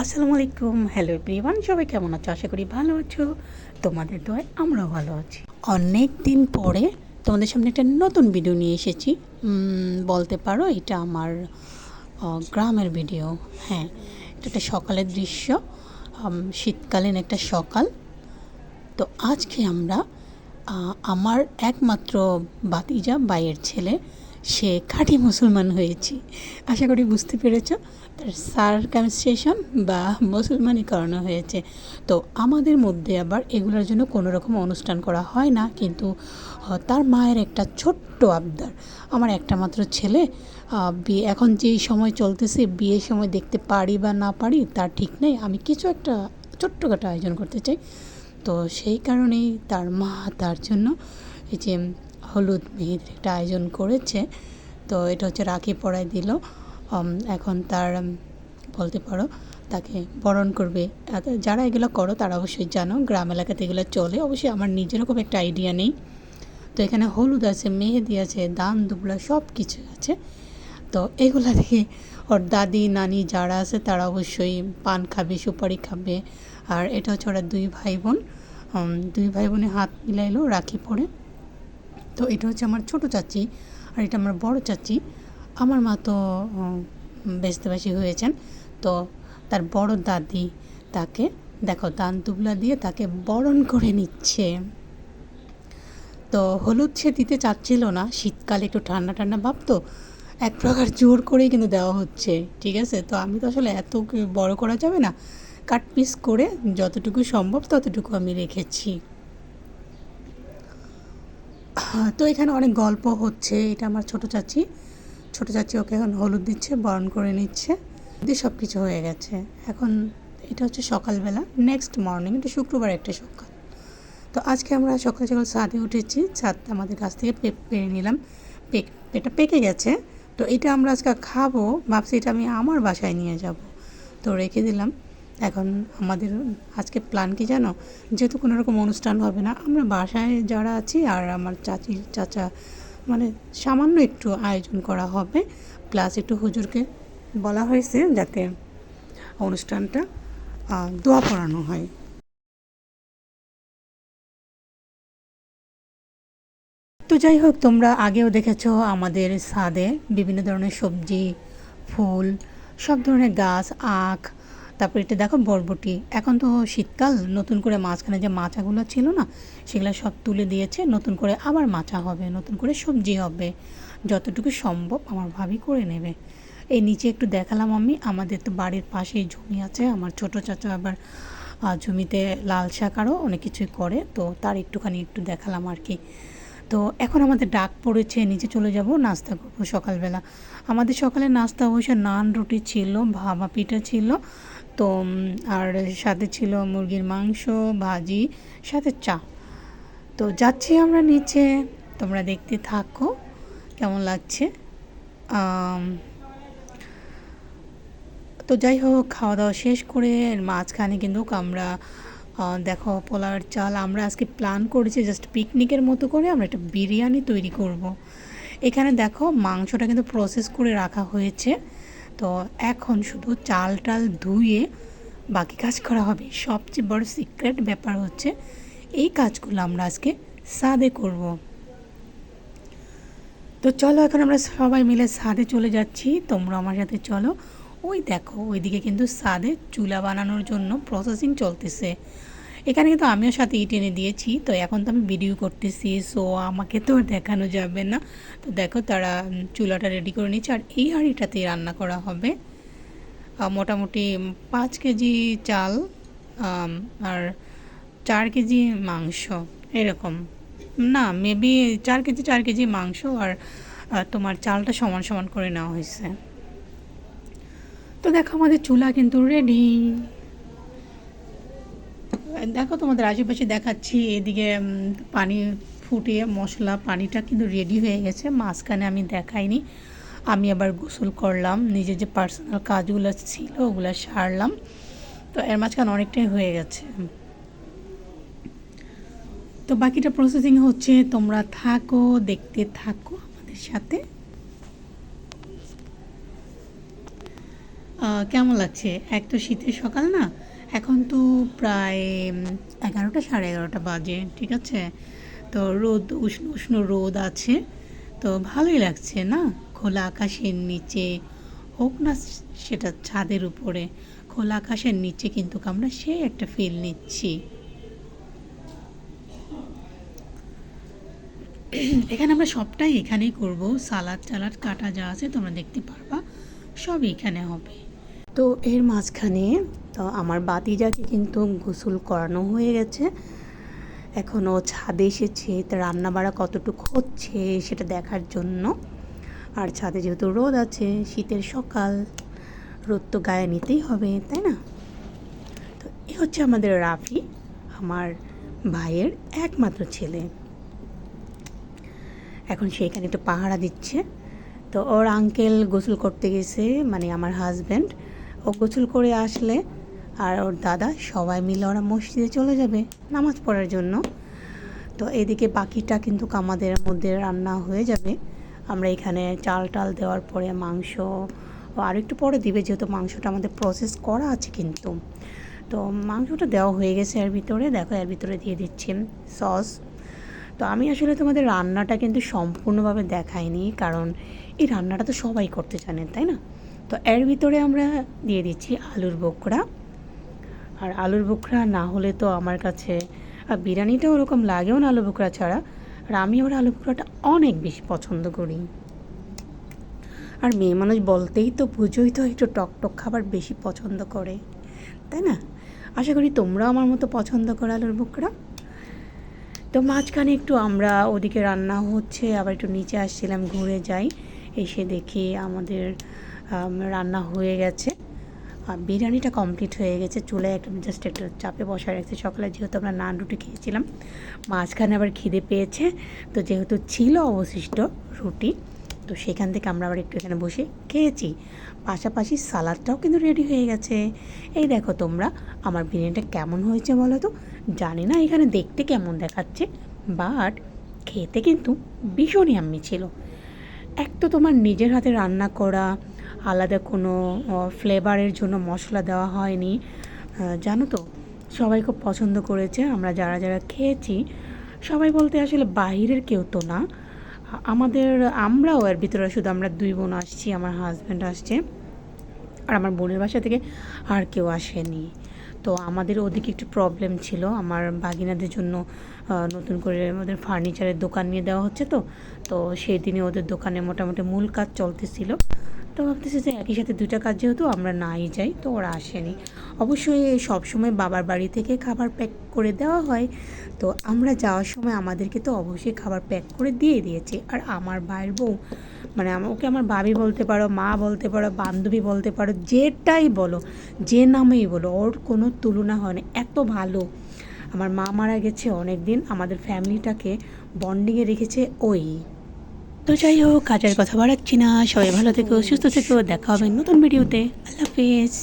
আসসালামু আলাইকুম hello everyone সবাই কেমন আছো? আশা করি ভালো আছো। তোমাদের দয় আমরাও ভালো আছি। অনেক দিন পরে তোমাদের সামনে একটা নতুন ভিডিও নিয়ে এসেছি। বলতে পারো এটা আমার গ্রামের ভিডিও হ্যাঁ এটা একটা সকালের দৃশ্য। শীতকালীন একটা সকাল। তো আজকে আমরা আমার একমাত্র বাতিজা বাইয়ের ছেলে সে খাঁটি মুসলমান হয়েছি। আশা করি বুঝতে পেরেছ, তার সার্কামস্টেশন বা মুসলমানই করানো হয়েছে। তো আমাদের মধ্যে আবার এগুলোর জন্য কোনো রকম অনুষ্ঠান করা হয় না, কিন্তু তার মায়ের একটা ছোট্ট আবদার। আমার একটা মাত্র ছেলে বিয়ে, এখন যেই সময় চলতেছে, বিয়ের সময় দেখতে পারি বা না পারি, তার ঠিক নেই। আমি কিছু একটা ছোট্টখাটো আয়োজন করতে চাই। তো সেই কারণেই তার মা, তার জন্য এই যে হলুদ মেহেদির একটা আয়োজন করেছে। তো এটা হচ্ছে রাখি পরায় দিল। এখন তার বলতে পারো, তাকে বরণ করবে। যারা এগুলো করো তারা অবশ্যই জানো, গ্রাম এলাকাতে এগুলো চলে। অবশ্যই আমার নিজেরও খুব একটা আইডিয়া নেই। তো এখানে হলুদ আছে, মেহেদি আছে, দান, দুবলা সব কিছু আছে। তো এগুলা দেখে ওর দাদি, নানি যারা আছে তারা অবশ্যই পান খাবে, সুপারি খাবে। আর এটা হচ্ছে ওরা দুই ভাই বোন। দুই ভাই বোনে হাত মিলাইলো রাখি পরে। তো এটা হচ্ছে আমার ছোটো চাচি আর এটা আমার বড় চাচি। আমার মা তো উম, হয়েছেন। তো তার বড় দাদি তাকে দেখো দান তুবলা দিয়ে তাকে বরণ করে নিচ্ছে। তো হলুদ সে দিতে চাচ্ছিল না শীতকালে একটু ঠান্ডা ঠান্ডা ভাব তো এক প্রকার জোর করেই কিন্তু দেওয়া হচ্ছে ঠিক আছে? তো আমি তো আসলে এত বড় করা যাবে না। কাট পিস করে যতটুকু সম্ভব ততটুকু আমি রেখেছি। তো এখানে অনেক গল্প হচ্ছে। এটা আমার ছোট চাচি। ছোট চাচি ওকে এখন হলুদ দিচ্ছে, বরণ করে নিচ্ছে। দিয়ে সব কিছু হয়ে গেছে। এখন এটা হচ্ছে সকালবেলা নেক্সট মর্নিং এটা শুক্রবার একটা সকাল। তো আজকে আমরা সকাল সকাল ছাদে উঠেছি। ছাদ আমাদের কাছ থেকে পেরে নিলাম। পেক এটা পেকে গেছে। তো এটা আমরা আজকে খাব। ভাবছি এটা আমি আমার বাসায় নিয়ে যাব। তো রেখে দিলাম। এখন আমাদের আজকে প্ল্যান কি জানো? যেহেতু কোনো রকম অনুষ্ঠান হবে না, আমরা বাসায় যারা আছি আর আমার চাচি, চাচা মানে সামান্য একটু আয়োজন করা হবে। প্লাস একটু হুজুরকে বলা হয়েছে যাতে অনুষ্ঠানটা দোয়া পড়ানো হয়। তো যাই হোক, তোমরা আগেও দেখেছ আমাদের ছাদে বিভিন্ন ধরনের সবজি, ফুল, সব ধরনের গাছ, আখ তারপর এটা দেখো বরবটি। এখন তো শীতকাল, নতুন করে মাঝখানে যে মাচাগুলো ছিল না, সেগুলো সব তুলে দিয়েছে, নতুন করে আবার মাচা হবে, নতুন করে সবজি হবে। যতটুকু সম্ভব আমার ভাবি করে নেবে। এই নিচে একটু দেখালাম আমি, আমাদের তো বাড়ির পাশেই জমি আছে, আমার ছোট চাচা আবার জমিতে লাল শাক আরও অনেক কিছুই করে, তো তার একটুখানি একটু দেখালাম আর কি। তো এখন আমাদের ডাক পড়েছে, নিচে চলে যাব, নাস্তা করব সকালবেলা। আমাদের সকালে নাস্তা অবশ্য নান, রুটি ছিল ভাবা পিঠা ছিল তো আর সাথে ছিল মুরগির মাংস, ভাজি, সাথে চা। তো যাচ্ছি আমরা নিচে। তোমরা দেখতে থাকো। কেমন লাগছে? তো যাই হোক খাওয়া দাওয়া শেষ করে মাঝখানে কিন্তু আমরা দেখো পোলার চাল। আমরা আজকে প্ল্যান করেছি জাস্ট পিকনিকের মতো করে আমরা একটা বিরিয়ানি তৈরি করব। এখানে দেখো মাংসটা কিন্তু প্রসেস করে রাখা হয়েছে। তো এখন শুধু চাল টাল ধুয়ে বাকি কাজ করা হবে। সবচেয়ে বড় সিক্রেট ব্যাপার হচ্ছে, এই কাজগুলো আমরা আজকে সাদে করব। তো চলো এখন আমরা সবাই মিলে ছাদে চলে যাচ্ছি। তোমরা আমার সাথে চলো। ওই দেখো, ওইদিকে কিন্তু ছাদে চুলা বানানোর জন্য প্রসেসিং চলতেছে। এখানে কিন্তু আমিও সাথে ইট এনে দিয়েছি। তো এখন তো আমি ভিডিও করতেছি সো আমাকে তো দেখানো যাবে না। তো দেখো তারা চুলাটা রেডি করে নিচ্ছে আর এই হাঁড়িটাতেই রান্না করা হবে মোটামুটি পাঁচ কেজি চাল আর চার কেজি মাংস, এরকম। না মেবি চার কেজি চার কেজি মাংস আর তোমার চালটা সমান সমান করে নেওয়া হয়েছে। তো দেখো আমাদের চুলা কিন্তু রেডি দেখো তোমাদের আশেপাশে দেখাচ্ছি, এদিকে পানি ফুটিয়ে মশলা, পানিটা কিন্তু রেডি হয়ে গেছে। মাঝখানে আমি দেখাইনি। আমি আবার গোসল করলাম, নিজের যে পার্সোনাল কাজগুলো ছিল ওগুলো সারলাম। তো এর মাঝখানে অনেকটাই হয়ে গেছে। তো বাকিটা প্রসেসিং হচ্ছে, তোমরা থাকো, দেখতে থাকো আমাদের সাথে। কেমন লাগছে? এক তো শীতের সকাল না এখন তো প্রায় এগারোটা সাড়ে এগারোটা বাজে, ঠিক আছে? তো রোদ, উষ্ণ উষ্ণ রোদ আছে। তো ভালোই লাগছে, না? খোলা আকাশের নিচে, হোক না সেটা ছাদের উপরে, খোলা আকাশের নিচে কিন্তু আমরা সেই একটা ফিল নিচ্ছি। এখানে আমরা সবটাই এখানেই করব। সালাদ টালাদ কাটা যা আছে তোমরা দেখতে পারবা সব এখানে হবে। তো এর মাঝখানে, তো আমার বাতিজাকে কিন্তু গোসল করানো হয়ে গেছে। এখনও ছাদে এসেছে, তা রান্না বাড়া কতটুকু হচ্ছে সেটা দেখার জন্য। আর ছাদে যেহেতু রোদ আছে, শীতের সকাল, রোদ তো গায়ে নিতেই হবে, তাই না? তো এ হচ্ছে আমাদের রাফি, আমার ভাইয়ের একমাত্র ছেলে। এখন সে এখানে একটু পাহারা দিচ্ছে। তো ওর আঙ্কেল গোসল করতে গেছে মানে আমার হাজব্যান্ড ও গোসল করে আসলে আর ওর দাদা সবাই মিলে ওরা মসজিদে চলে যাবে নামাজ পড়ার জন্য। তো এদিকে বাকিটা কিন্তু আমাদের মধ্যে রান্না হয়ে যাবে। আমরা এখানে চাল টাল দেওয়ার পরে মাংস আর একটু পরে দিবে, যেহেতু মাংসটা আমাদের প্রসেস করা আছে কিন্তু। তো মাংসটা দেওয়া হয়ে গেছে এর ভিতরে। দেখো, এর ভিতরে দিয়ে দিচ্ছি সস তো আমি আসলে তোমাদের রান্নাটা কিন্তু সম্পূর্ণভাবে দেখাইনি, কারণ এই রান্নাটা তো সবাই করতে জানেন তাই না? তো এর ভিতরে আমরা দিয়ে দিচ্ছি আলুর বোকরা আর আলুর বোকরা না হলে তো আমার কাছে আর বিরিয়ানিটা ওরকম লাগেও না আলু বোকরা ছাড়া। আর আমি আবার আলু বোকরাটা অনেক বেশি পছন্দ করি। আর মেয়ে মানুষ বলতেই তো বুঝোই তো একটু টক টক খাবার বেশি পছন্দ করে। তাই না? আশা করি তোমরাও আমার মতো পছন্দ করো আলুর বোকরা তো মাঝখানে একটু আমরা ওদিকে রান্না হচ্ছে আবার একটু নিচে আসছিলাম ঘুরে যাই। এসে দেখি আমাদের আম, রান্না হয়ে গেছে। আর বিরিয়ানিটা কমপ্লিট হয়ে গেছে। চুলে একটা জাস্ট একটু চাপে বসায় রাখছে। সকালে যেহেতু আমরা নান রুটি খেয়েছিলাম, মাঝখানে আবার খিদে পেয়েছে। তো যেহেতু ছিল অবশিষ্ট রুটি, তো সেখান থেকে আমরা আবার একটু এখানে বসে খেয়েছি। পাশাপাশি সালাদটাও কিন্তু রেডি হয়ে গেছে। এই দেখো তোমরা, আমার বিরিয়ানিটা কেমন হয়েছে বলো তো? জানি না এখানে দেখতে কেমন দেখাচ্ছে বাট খেতে কিন্তু ভীষণই আম্মি ছিল। এক তো তোমার নিজের হাতে রান্না করা আলাদা কোনো ফ্লেভারের জন্য মশলা দেওয়া হয়নি। জানো তো, সবাই খুব পছন্দ করেছে, আমরা যারা যারা খেয়েছি, সবাই বলতে আসলে বাইরের কেউ তো না। আমাদের, আমরাও এর ভিতরে শুধু আমরা দুই বোন আসছি, আমার হাজব্যান্ড আসছে, আর আমার বোনের বাসা থেকে আর কেউ আসেনি। তো আমাদের ওদিকে একটু প্রবলেম ছিল, আমার বাগিনাদের জন্য নতুন করে ওদের ফার্নিচারের দোকান নিয়ে দেওয়া হচ্ছে তো তো সেই দিনে ওদের দোকানে মোটামুটি মূল কাজ চলতেছিল। তো ভাবতেছি যে একই সাথে দুইটা কাজ যেহেতু আমরা নাই যাই, তো ওরা আসেনি। অবশ্যই সবসময় বাবার বাড়ি থেকে খাবার প্যাক করে দেওয়া হয়। তো আমরা যাওয়ার সময় আমাদেরকে তো অবশ্যই খাবার প্যাক করে দিয়ে দিয়েছে। আর আমার ভাইয়ের বউ মানে ওকে আমার ভাবি বলতে পারো, মা বলতে পারো, বান্ধবী বলতে পারো, যেটাই বলো, যে নামেই বলো, ওর কোনো তুলনা হয় না এত ভালো। আমার মা মারা গেছে অনেক দিন আমাদের ফ্যামিলিটাকে বন্ডিংয়ে রেখেছে ওই। তো যাই হোক কাজের কথা বাড়াচ্ছি না। সবাই ভালো থেকো, সুস্থ থেকো, দেখা হবে নতুন ভিডিওতে। আল্লাহ হাফিজ।